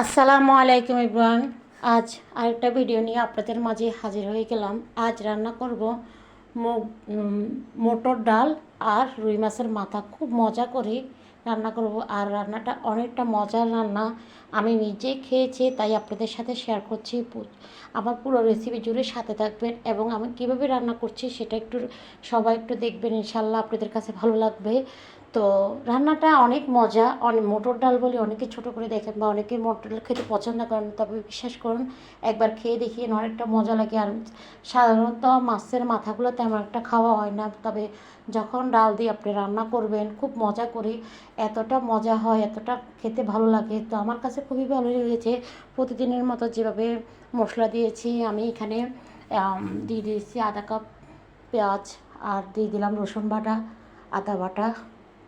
আসসালামু আলাইকুম ইব্রান আজ আরেকটা ভিডিও নিয়ে আপনাদের মাঝে হাজির হয়ে গেলাম। আজ রান্না করব মটর ডাল আর রুই মাছের মাথা। খুব মজা করে রান্না করব। আর রান্নাটা অনেকটা মজার রান্না। আমি নিজে খেয়েছি, তাই আপনাদের সাথে শেয়ার করছি। আমার পুরো রেসিপি জুড়ে সাথে থাকবেন এবং আমি কীভাবে রান্না করছি সেটা একটু সবাই একটু দেখবেন। ইনশাল্লাহ আপনাদের কাছে ভালো লাগবে। তো রান্নাটা অনেক মজা। অনেক মটর ডাল বলে অনেকে ছোট করে দেখেন বা অনেকে মটর ডাল খেতে পছন্দ করেন, তবে বিশ্বাস করুন, একবার খেয়ে দেখিয়ে অনেকটা মজা লাগে। আর সাধারণত মাছের মাথাগুলো তেমন একটা খাওয়া হয় না, তবে যখন ডাল দিয়ে আপনি রান্না করবেন, খুব মজা করে এতটা মজা হয়, এতটা খেতে ভালো লাগে। তো আমার কাছে খুবই ভালো লেগেছে। প্রতিদিনের মতো যেভাবে মশলা দিয়েছি, আমি এখানে দিয়ে দিয়েছি আধা কাপ পেঁয়াজ, আর দিয়ে দিলাম রসুন বাটা, আদা বাটা।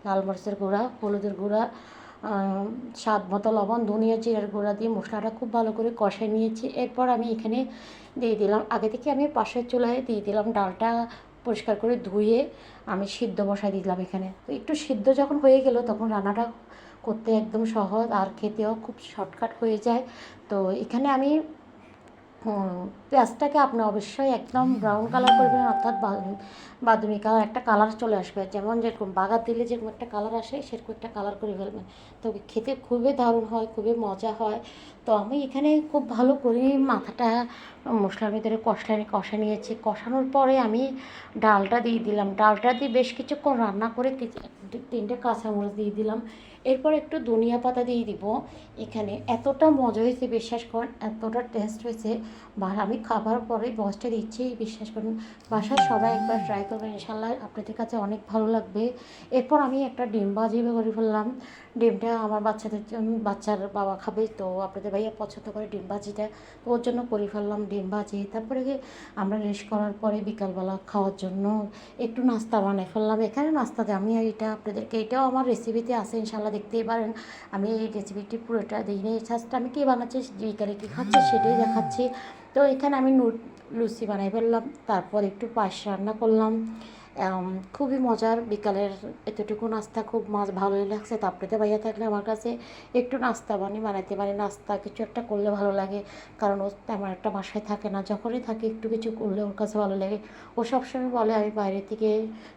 লাল মরিচের গুঁড়া, হলুদের গুঁড়া স্বাদ মতো লবণ, ধনিয়া জিরার গুঁড়া দিয়ে মশলাটা খুব ভালো করে কষাই নিয়েছি। এরপর আমি এখানে দিয়ে দিলাম, আগে থেকে আমি পাশের চুলায় দিয়ে দিলাম ডালটা পরিষ্কার করে ধুয়ে আমি সিদ্ধ বসাই দিলাম এখানে। তো একটু সিদ্ধ যখন হয়ে গেল তখন রান্নাটা করতে একদম সহজ, আর খেতেও খুব শর্টকাট হয়ে যায়। তো এখানে আমি পেঁয়াজটাকে আপনি অবশ্যই একদম ব্রাউন কালার করবেন, অর্থাৎ বাদামি কালার একটা কালার চলে আসবে। যেমন যেরকম বাগার দিলে যেরকম একটা কালার আসে, সেরকম একটা কালার করে ফেলবেন। তবে খেতে খুবই দারুণ হয়, খুবই মজা হয়। তো আমি এখানে খুব ভালো করে মাথাটা, মশলার ভিতরে কষা কষা নিয়েছি। কষানোর পরে আমি ডালটা দিয়ে দিলাম। ডালটা দিয়ে বেশ কিছুক্ষণ রান্না করে তি- তিনটে কাঁচামরিচ দিয়ে দিলাম। এরপর একটু ধনিয়া পাতা দিয়ে দিব। এখানে এতটা মজা হয়েছে, বিশ্বাস করেন, এতটা টেস্ট হয়েছে। বা আমি খাবার পরে বসটা দিচ্ছি, বিশ্বাস করুন। বাসায় সবাই একবার ট্রাই করবেন ইনশাল্লাহ আপনাদের কাছে অনেক ভালো লাগবে। এরপর আমি একটা ডিম ভাজি করে ফেললাম। ডিমটা আমার বাচ্চাদের জন্য, বাচ্চার বাবা খাবে, তো আপনাদের ভাইয়া পছন্দ করে ডিম ভাজিটা, তো ওর জন্য করে ফেললাম ডিম ভাজি। তারপরে আমরা রেস্ট করার পরে বিকালবেলা খাওয়ার জন্য একটু নাস্তা বানাই ফেললাম। এখানে নাস্তাতে আমি এটা আপনাদেরকে, এটাও আমার রেসিপিতে আছে ইনশাল্লাহ দেখতেই পারেন, আমি এই রেসিপিটি পুরোটা দিই নি জাস্ট আমি কী বানাচ্ছি বিকালে কী খাচ্ছি, সেটাই দেখাচ্ছি। তো এখানে আমি লুচি বানাই ফেললাম, তারপর একটু পায়েস রান্না করলাম। খুবই মজার, বিকালের এতটুকু নাস্তা, খুব মাছ ভালোই লাগছে তারপরে তো ভাইয়া থাকলে আমার কাছে একটু নাস্তা বানি, বানাইতে পারি। নাস্তা কিছু একটা করলে ভালো লাগে, কারণ ও তেমন একটা বাসায় থাকে না, যখনই থাকে একটু কিছু করলে ওর কাছে ভালো লাগে। ও সবসময় বলে, আমি বাইরে থেকে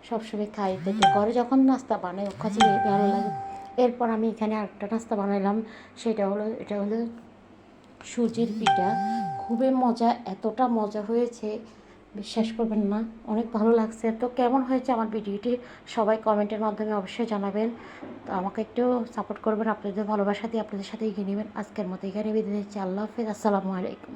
সবসময় খাই ঘরে যখন নাস্তা বানাই, ওর কাছে ভালো লাগে। এরপর আমি এখানে আরেকটা নাস্তা বানাইলাম। সেটা হলো, এটা হলো সুজির পিঠা। খুবই মজা, এতটা মজা হয়েছে। বিশ্বাস করবেন না, অনেক ভালো লাগছে। তো কেমন হয়েছে আমার ভিডিওটি সবাই কমেন্টের মাধ্যমে অবশ্যই জানাবেন। তো আমাকে একটু সাপোর্ট করবেন, আপনাদের ভালোবাসা দিয়ে আপনাদের সাথে এগিয়ে নেবেন। আজকের মতো এখানে বেঁধে দিচ্ছি আল্লাহ হাফিজ। আসসালামু আলাইকুম।